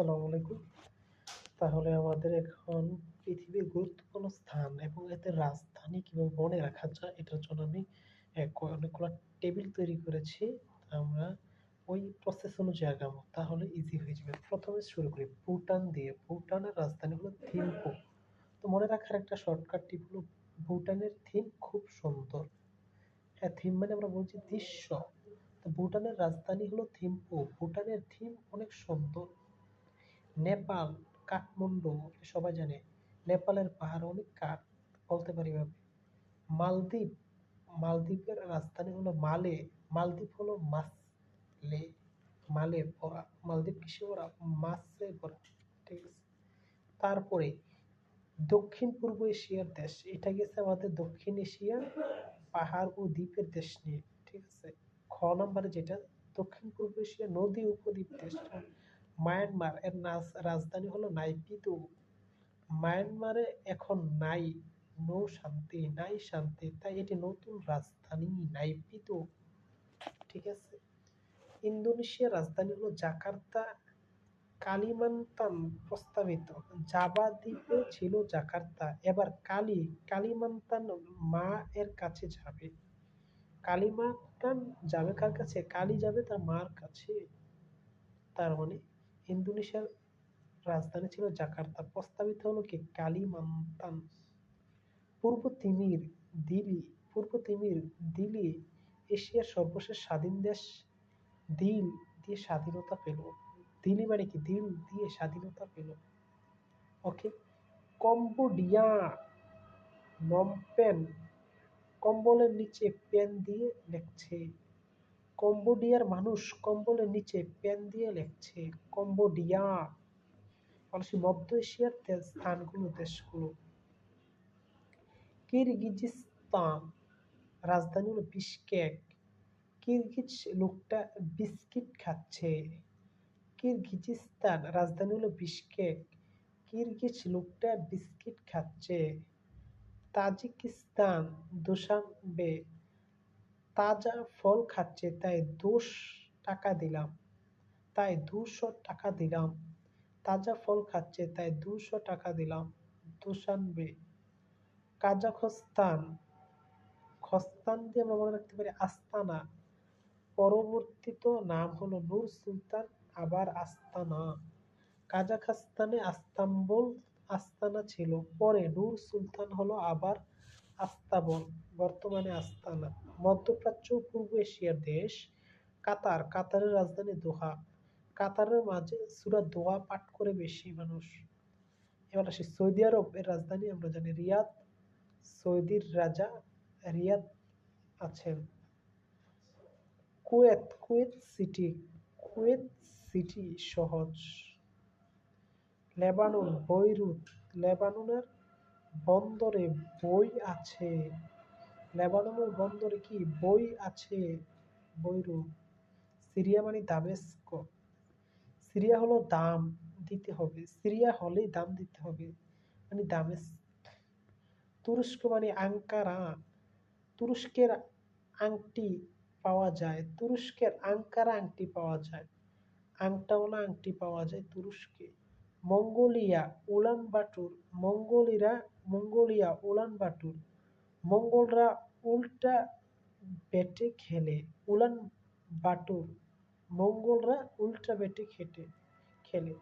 আসসালামু আলাইকুম। তাহলে আমাদের এখন পৃথিবীর গুরুত্বপূর্ণ স্থান এবং এতে রাজধানী কীভাবে মনে রাখা যায়, এটার জন্য আমি অনেকগুলো টেবিল তৈরি করেছি। আমরা ওই প্রসেস অনুযায়ী আগাবো তাহলে ইজি হয়ে যাবে। প্রথমে শুরু করি ভুটান দিয়ে। ভুটানের রাজধানী হলো থিম্পু। তো মনে রাখার একটা শর্টকাট টিপ হলো ভুটানের থিম খুব সুন্দর। হ্যাঁ থিম মানে আমরা বলছি দৃশ্য। তো ভুটানের রাজধানী হলো থিম্পু। ভুটানের থিম অনেক সুন্দর। নেপাল, কাঠমান্ডু সবাই জানে। নেপালের পাহাড় অনেক কাঠ বলতে পারি ভাবে। মালদ্বীপ, মালদ্বীপের রাজধানী হলো মালে। মালদ্বীপ হলো মাসলে, মালে ভরা। মালদ্বীপ কিসে ভরা? মাছে ভরা, ঠিক আছে? তারপরে দক্ষিণ পূর্ব এশিয়ার দেশ। এটা গেছে আমাদের দক্ষিণ এশিয়ার পাহাড় ও দ্বীপের দেশ নিয়ে, ঠিক আছে? খ নম্বরে যেটা, দক্ষিণ পূর্ব এশিয়া নদী উপদ্বীপ দেশ মায়ানমার এর রাজধানী হলো নাইপিদো মায়ানমারে এখন নাই, নো শান্তি, নাই শান্তি, তাই এটি নতুন রাজধানী নাইপিদো ঠিক আছে? ইন্দোনেশিয়ার রাজধানী হলো জাকার্তা। কালিমান্তান প্রস্তাবিত। জাবা দ্বীপে ছিল জাকার্তা। এবার কালি, কালিমান্তান মা এর কাছে যাবে। কালিমান্তান যাবে কার কাছে? কালি যাবে তার মার কাছে। তার মানে ইন্দোনেশিয়ার রাজধানী ছিল জাকার্তা। প্রস্তাবিত হলো কি? কালিমান্তান। পূর্ব তিমির দিলি পূর্ব তিমির দিলি এশিয়ার সর্বশেষ স্বাধীন দেশ। দিল দিয়ে স্বাধীনতা পেল। দিলি মানে কি? দিল দিয়ে স্বাধীনতা পেল। ওকে? কম্বোডিয়া নমপেন কম্বলের নিচে পেন দিয়ে লেখছে কম্বোডিয়ার মানুষ কম্বলের নিচে পেন দিয়ে লেখছে, কম্বোডিয়া। ফলসি মধ্য এশিয়ার স্থানগুলো, দেশগুলো। কিরগিজিস্তান রাজধানী হলো বিশকেক। কিরগিজ লোকটা বিস্কিট খাচ্ছে। কিরগিজিস্তান রাজধানী হলো বিশকেক। কিরগিজ লোকটা বিস্কিট খাচ্ছে। তাজিকিস্তান দোসানবে তাজা ফল খাচ্ছে, তাই দোষ টাকা দিলাম, তাই দুশো টাকা দিলাম। তাজা ফল খাচ্ছে, তাই দুশো টাকা দিলাম দোসানবে কাজাখস্তান, খস্তান দিয়ে আমরা মনে রাখতে পারি আস্তানা। পরবর্তীত নাম হলো নূর সুলতান, আবার আস্তানা। কাজাখস্তানে আস্তাম্বুল আস্তানা ছিল, পরে নূর সুলতান হলো আবার আস্তাবল বর্তমানে আস্তানা মধ্যপ্রাচ্য ও পূর্ব এশিয়ার দেশ, কাতার। কাতারের রাজধানী দোহা। কাতারের মাঝে সুরা দোহা পাঠ করে বেশি মানুষ। এবার আসি সৌদি আরব এর রাজধানী, আমরা জানি রিয়াদ। সৌদির রাজা রিয়াদ আছেন। Kuwait Kuwait City Kuwait City সহজ। Lebanon, Beirut. লেবাননের বন্দরে বই আছে। লেবাননের বন্দরে কি বই আছে? বৈরুত সিরিয়া মানে দামেস্ক। সিরিয়া হলো দাম দিতে হবে। সিরিয়া হলেই দাম দিতে হবে। মানে দামেস তুরস্ক মানে আঙ্কারা। তুরস্কের আংটি পাওয়া যায়। তুরস্কের আঙ্কারা আংটি পাওয়া যায়। আংটাওয়ালা আংটি পাওয়া যায় তুরস্কে। মঙ্গোলিয়া উলান বাটুর মঙ্গোলিরা মঙ্গোলিয়া উলান বাটুর মঙ্গলরা উল্টা বেটে খেলে উলান বাটুর মঙ্গলরা উল্টা বেটে খেটে খেলে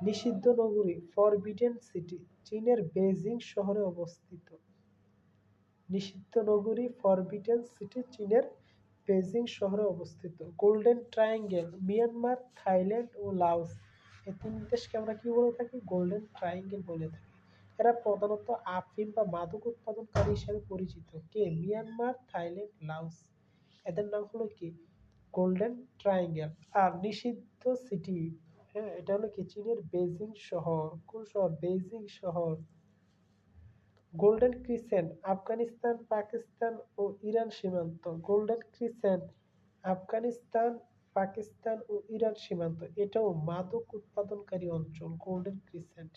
নিষিদ্ধ নগরী ফরবিডেন সিটি চীনের বেজিং শহরে অবস্থিত। নিষিদ্ধ নগরী ফরবিডেন সিটি চীনের বেজিং শহরে অবস্থিত। গোল্ডেন ট্রায়াঙ্গেল মিয়ানমার থাইল্যান্ড ও লাওস এই তিন দেশকে আমরা কি বলে থাকি? গোল্ডেন ট্রায়াঙ্গেল বলে থাকি। এরা প্রধানত আফিম বা মাদক উৎপাদনকারী হিসেবে পরিচিত। কে? Myanmar, Thailand, Laos. এদের নাম হলো কি? গোল্ডেন ট্রায়াঙ্গেল আর নিষিদ্ধ সিটি হ্যাঁ এটা হলো কি? চীনের বেজিং শহর। কোন শহর? বেজিং শহর। গোল্ডেন ক্রিসেন্ট আফগানিস্তান, পাকিস্তান ও ইরান সীমান্ত। গোল্ডেন ক্রিসেন্ট আফগানিস্তান পাকিস্তান ও ইরান সীমান্ত, এটাও মাদক উৎপাদনকারী অঞ্চল। গোল্ডেন ক্রিসেন্ট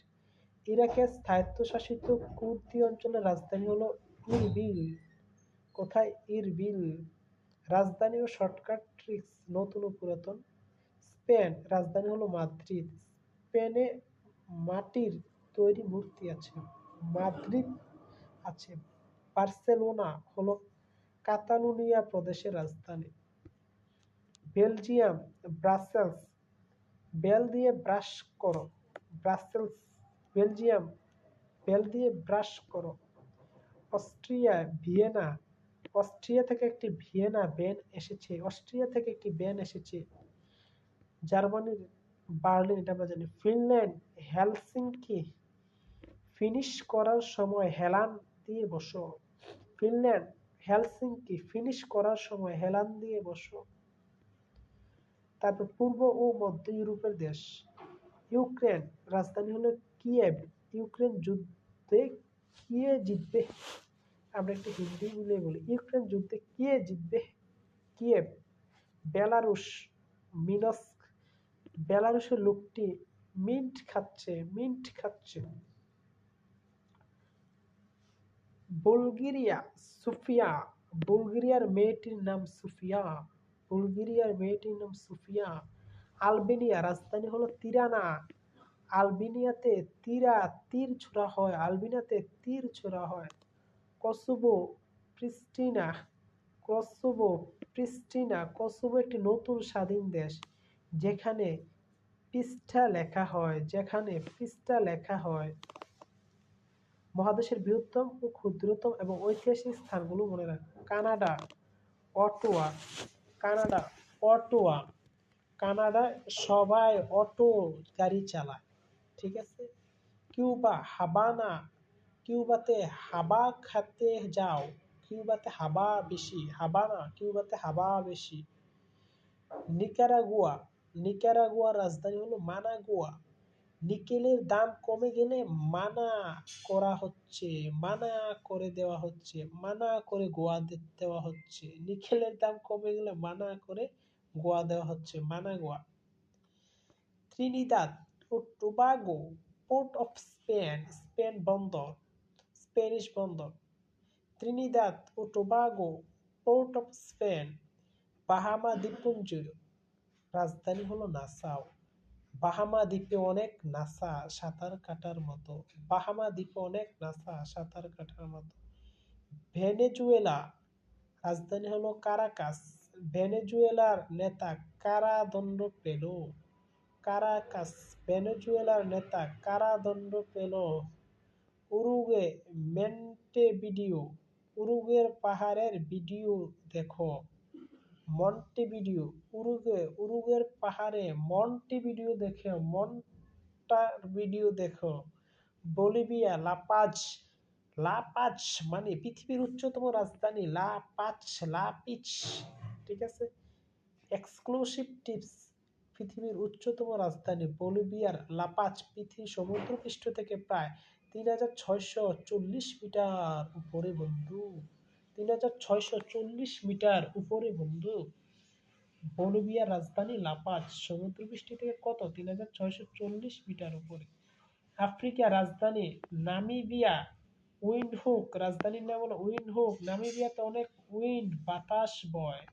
ইরাকের স্থায়িত্বশাসিত কুর্দি অঞ্চলের রাজধানী হলো ইরবিল। কোথায়? ইরবিল। রাজধানী ও শর্টকাট ট্রিক্স, নতুন ও পুরাতন। স্পেন, রাজধানী হলো মাদ্রিদ। স্পেনে মাটির তৈরি মূর্তি আছে, মাদ্রিদ আছে। বার্সেলোনা হলো কাতালুনিয়া প্রদেশের রাজধানী। বেলজিয়াম, ব্রাসেলস, বেল দিয়ে ব্রাশ করো। ব্রাসেলস, বেলজিয়াম, বেল দিয়ে ব্রাশ করো। অস্ট্রিয়া, ভিয়েনা, অস্ট্রিয়া থেকে একটি ভিয়েনা ব্যান এসেছে। অস্ট্রিয়া থেকে একটি ব্যান এসেছে। জার্মানির, বার্লিন, এটা আমরা জানি। ফিনল্যান্ড, হেলসিঙ্কি, ফিনিশ করার সময় হেলান দিয়ে বসো। ফিনল্যান্ড, হেলসিঙ্কি, ফিনিশ করার সময় হেলান দিয়ে বসো। তারপর পূর্ব ও মধ্য ইউরোপের দেশ। ইউক্রেন, রাজধানী হলো কিয়েভ। ইউক্রেন যুদ্ধে কিয়ে জিতবে? আমরা একটু হিন্দি মিলিয়ে বলি। ইউক্রেন যুদ্ধে কিয়ে জিতবে? Kyiv, Belarus, Minsk. বেলারুশের লোকটি মিন্ট খাচ্ছে মিন্ট খাচ্ছে। Bulgaria, Sofia. বুলগেরিয়ার মেয়েটির নাম সুফিয়া। বুলগেরিয়ার মেয়েটির নাম সুফিয়া, আলবেনিয়া, রাজধানী হলো তিরানা। আলবেনিয়াতে তীরা তীর ছোড়া হয়, আলবেনিয়াতে তীর ছোড়া হয়। Kosovo Pristina Kosovo Pristina, Kosovo একটি নতুন স্বাধীন দেশ, যেখানে পৃষ্ঠা লেখা হয়, যেখানে পৃষ্ঠা লেখা হয়। মহাদেশের বৃহত্তম ও ক্ষুদ্রতম এবং ঐতিহাসিক স্থানগুলো মনে রাখ Canada, Ottawa Canada, Ottawa. Canada সবাই অটো গাড়ি চালায়, ঠিক আছে? কিউবা, হাবানা, কিউবাতে হাবা খাতে যাও, কিউবাতে হাবা বেশি, হাবানা, কিউবাতে হাবা বেশি। নিকারাগুয়া, নিকারাগুয়ার রাজধানী হলো মানাগুয়া। নিকেলের দাম কমে গেলে মানা করা হচ্ছে, মানা করে দেওয়া হচ্ছে, মানা করে গোয়া দেওয়া হচ্ছে। নিকেলের দাম কমে গেলে মানা করে গোয়া দেওয়া হচ্ছে, মানা Goa. Trinidad O Tobago, Port of Spain Spain বন্দর, স্প্যানিশ বন্দর। Trinidad O Tobago, Port of Spain, Bahama দ্বীপপুঞ্জ। রাজধানী হলো নাসাও। বাহামা দ্বীপে অনেক নাসা সাঁতার কাটার মতো, বাহামা দ্বীপে অনেক নাসা সাঁতার কাটার মতো। ভেনেজুয়েলা রাজধানী হলো কারাকাস। ভেনেজুয়েলার নেতা কারাদণ্ড পেল। কারাকাস, ভেনেজুয়েলার নেতা কারাদণ্ড পেল। উরুগে মেন্টে ভিডিও উরুগের পাহাড়ের ভিডিও দেখো। মন্টি ভিডিও, উরুগে, উরুগের পাহাড়ে মন্টি ভিডিও দেখো, মন্টার ভিডিও দেখো। বলিভিয়া লাপাজ লাপাজ মানে পৃথিবীর উচ্চতম রাজধানী, লা পাচ, লা পিচ, ঠিক আছে? এক্সক্লুসিভ টিপস পৃথিবীর উচ্চতম রাজধানী, বলিভিয়ার লাপাচ পৃথিবী সমুদ্রপৃষ্ঠ থেকে প্রায় তিন হাজার ছয়শো চল্লিশ মিটার উপরে, বন্ধু। তিন হাজার ছয়শো চল্লিশ মিটার উপরে বন্ধু। বলিভিয়ার রাজধানী লাপাজ, সমুদ্রপৃষ্ঠ থেকে কত? তিন হাজার ছয়শো চল্লিশ মিটার উপরে। আফ্রিকা রাজধানী নামিবিয়া, উইন্ডহুক, রাজধানীর নাম হলো উইন্ডহুক। নামিবিয়াতে অনেক উইন্ড, বাতাস বয়।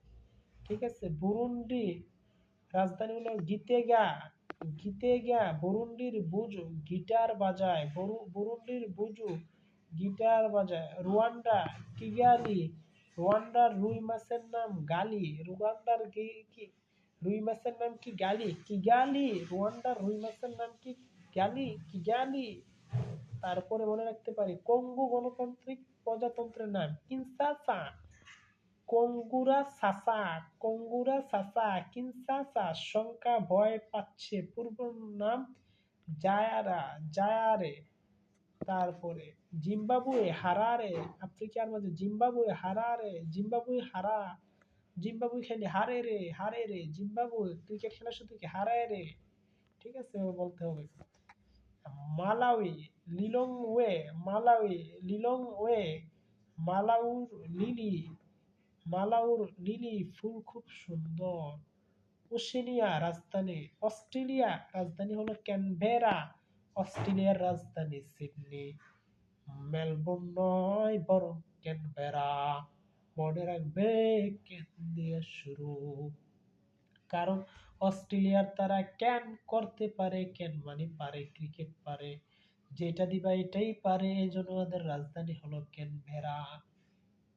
ঠিক আছে, বুরুন্ডি রাজধানী হলো গীতেগা। গীতেগা, বুরুন্ডির বুজু, গিটার বাজায়। বুরুন্ডির বুজু গিটার বাজায়, রুয়ান্ডা, কিগালি, রুয়ান্ডার রুই মাছের নাম গালি, রুয়ান্ডার কি রুই মাছের নাম কি গালি, কিগালি, রুয়ান্ডার রুই মাছের নাম কি গালি, কিগালি। তারপরে মনে রাখতে পারি, কঙ্গু গণতান্ত্রিক প্রজাতন্ত্রের নাম কিনসাসা। কঙ্গুরা সাসা কঙ্গুরা সাসা, কিনসাসা, শঙ্কা ভয় পাচ্ছে। পূর্ব নাম জায়ারা, জায়ারে। তারপরে জিম্বাবুয়ে হারারে, আফ্রিকার মধ্যে জিম্বাবুয়ে হারারে, জিম্বাবুয়ে হারা, জিম্বাবুয়ে খেলে হারে রে হারে রে, জিম্বাবুয়ে ক্রিকেট খেলা শুধু কি হারায় রে? ঠিক আছে বলতে হবে। Malawi Lilongwe Malawi Lilongwe মালাউর লিলি মালাউর লিলি ফুল খুব সুন্দর। ওশেনিয়া রাজধানী, অস্ট্রেলিয়া রাজধানী হলো ক্যানবেরা। অস্ট্রেলিয়ার রাজধানী সিডনি। মেলবোর্ন নয়, বরং ক্যানবেরা। মনে রাখবে কেন দিয়ে শুরু। কারণ অস্ট্রেলিয়ার তারা ক্যান করতে পারে, ক্যান মানে পারে, ক্রিকেট পারে। যেটা দিবা এটাই পারে এই জন্য ওদের রাজধানী হলো ক্যানবেরা।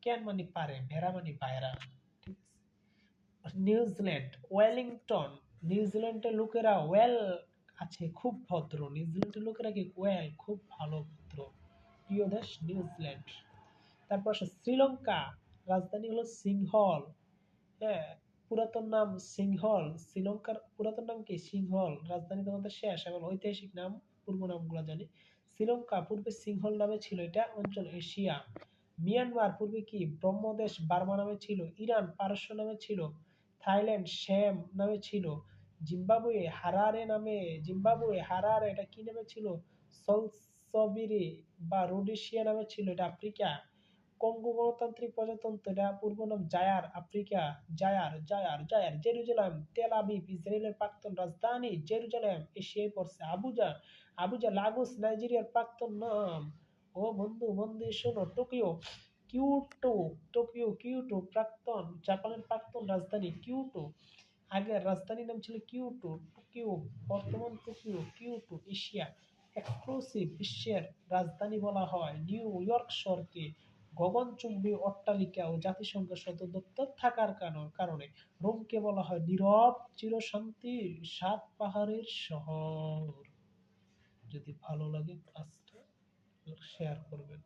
ক্যান মানে পারে ভেরা মানে পায়রা, ঠিক নিউজিল্যান্ড, ওয়েলিংটন, নিউজিল্যান্ডের লোকেরা ওয়েল আছে, খুব ভদ্র। নিউজিল্যান্ডের লোকেরা কি ওয়েল খুব ভালো ভদ্র। প্রিয় দেশ, নিউজিল্যান্ড। তারপর আসে শ্রীলঙ্কা। রাজধানী হলো সিংহল। হ্যাঁ পুরাতন নাম সিংহল। শ্রীলঙ্কার পুরাতন নাম কি? সিংহল। রাজধানী তোমাদের শেষ এবং ঐতিহাসিক নাম, পূর্ব নামগুলো জানি। শ্রীলঙ্কা পূর্বে সিংহল নামে ছিল এটা অঞ্চল এশিয়া। মিয়ানমার পূর্বে কি? ব্রহ্মদেশ বার্মা নামে ছিল। ইরান পারস্য নামে ছিল। থাইল্যান্ড শ্যাম নামে ছিল। জিম্বাবুয়ে হারারে নামে, জিম্বাবুয়ে হারারে এটা কি নামে ছিল? সলসবিরি বা রোডেশিয়া নামে ছিল এটা আফ্রিকা। কঙ্গো গণতান্ত্রিক প্রজাতন্ত্র এটা পূর্ব নাম Zaire, Africa. Zaire Zaire Zaire, Jerusalem, Tel Aviv, ইসরায়েলের প্রাক্তন রাজধানী জেরুজালেম, এশিয়ায় পড়ছে আবুজা। আবুজা, লাগোস, নাইজেরিয়ার প্রাক্তন নাম। ও বন্ধু বন্ধু, শোনো, টোকিও। কিউটো টোকিও, কিউটো, প্রাক্তন, জাপানের প্রাক্তন রাজধানী কিউটো। আগের রাজধানীর নাম ছিল কিউটো টোকিও, বর্তমান টোকিও কিউটো এশিয়া, এক্সক্লুসিভ বিশ্বের রাজধানী বলা হয়। নিউ ইয়র্ক শহরকে গগনচুম্বী অট্টালিকা ও জাতিসংঘের সদর দপ্তর থাকার কারণ- কারণে রোমকে বলা হয় নীরব চিরশান্তি সাত পাহাড়ের শহর। যদি ভালো লাগে ক্লাসটা শেয়ার করবেন।